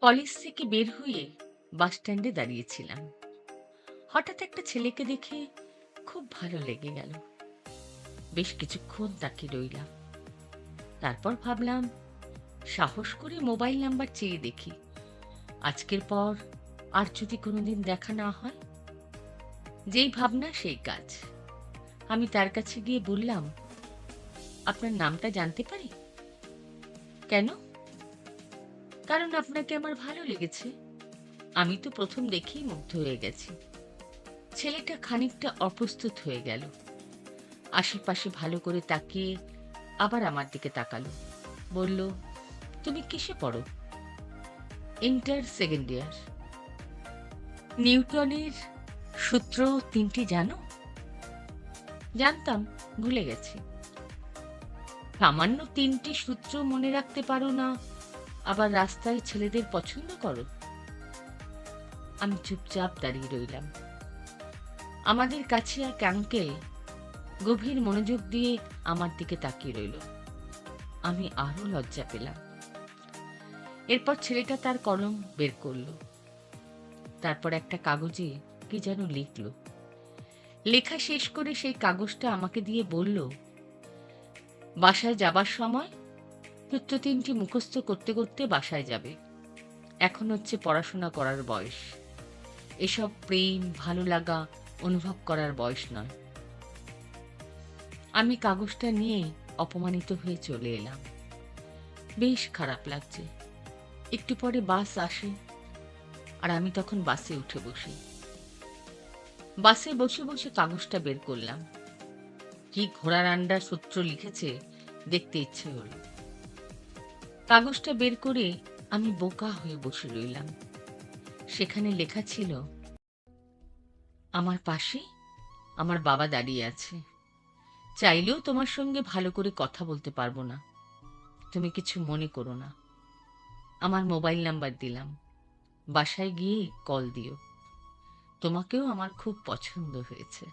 College থেকে বের হয়ে বাস স্ট্যান্ডে দাঁড়িয়েছিলাম। হঠাৎ একটা ছেলেকে দেখে খুব ভালো লেগে গেল। বেশ কিছুক্ষণ তাকে রইলাম। তারপর ভাবলাম, সাহস করে মোবাইল নাম্বার চেয়ে দেখি। আজকের পর আর যদি কোনোদিন দেখা না হয়? যেই ভাবনা, সেই কাজ। আমি তার কাছে গিয়ে বললাম, আপনার নামটা জানতে পারি? কেন? কারণ আপনাকে আমার ভালো লেগেছে। আমি তো প্রথম দেখেই মুগ্ধ হয়ে গেছি। ছেলেটা খানিকটা অপ্রস্তুত হয়ে গেল। আশেপাশে ভালো করে তাকিয়ে আবার আমার দিকে তাকালো। বলল, তুমি কিসে পড়ো? Inter second year. নিউটনের সূত্র তিনটি, জানো? জানতাম, ভুলে গেছি। সামান্য তিনটি সূত্র মনে রাখতে পারো না। আবার রাস্তায় ছেলেদের পছন্দ করো। আমি চুপচাপ দাঁড়িয়ে রইলাম। আমাদের কাছে এক আঙ্কেল গভীর মনোযোগ দিয়ে আমার দিকে তাকিয়ে রইল। আমি আরও লজ্জা পেলাম। এরপর ছেলেটা তার কলম বের করল। তারপর একটা কাগজে কি যেন লিখলো। লেখা শেষ করে সেই কাগজটা আমাকে দিয়ে বলল, বাসায় যাবার সময় সূত্র তিনটি মুখস্থ করতে করতে বাসায় যাবে। এখন হচ্ছে পড়াশোনা করার বয়স। এসব প্রেম, ভালো লাগা অনুভব করার বয়স নয়। আমি কাগজটা নিয়ে অপমানিত হয়ে চলে এলাম। বেশ খারাপ লাগছে। একটু পরে বাস আসে আর আমি তখন বাসে উঠে বসি। বাসে বসে বসে কাগজটা বের করলাম। কি ঘোড়ার আন্ডার সূত্র লিখেছে দেখতে ইচ্ছে হলো। কাগজটা বের করে আমি বোকা হয়ে বসে রইলাম। সেখানে লেখা ছিল, আমার পাশে আমার বাবা দাঁড়িয়ে আছে। চাইলেও তোমার সঙ্গে ভালো করে কথা বলতে পারব না। তুমি কিছু মনে করো না। আমার মোবাইল নাম্বার দিলাম। বাসায় গিয়ে কল দিও। তোমাকেও আমার খুব পছন্দ হয়েছে।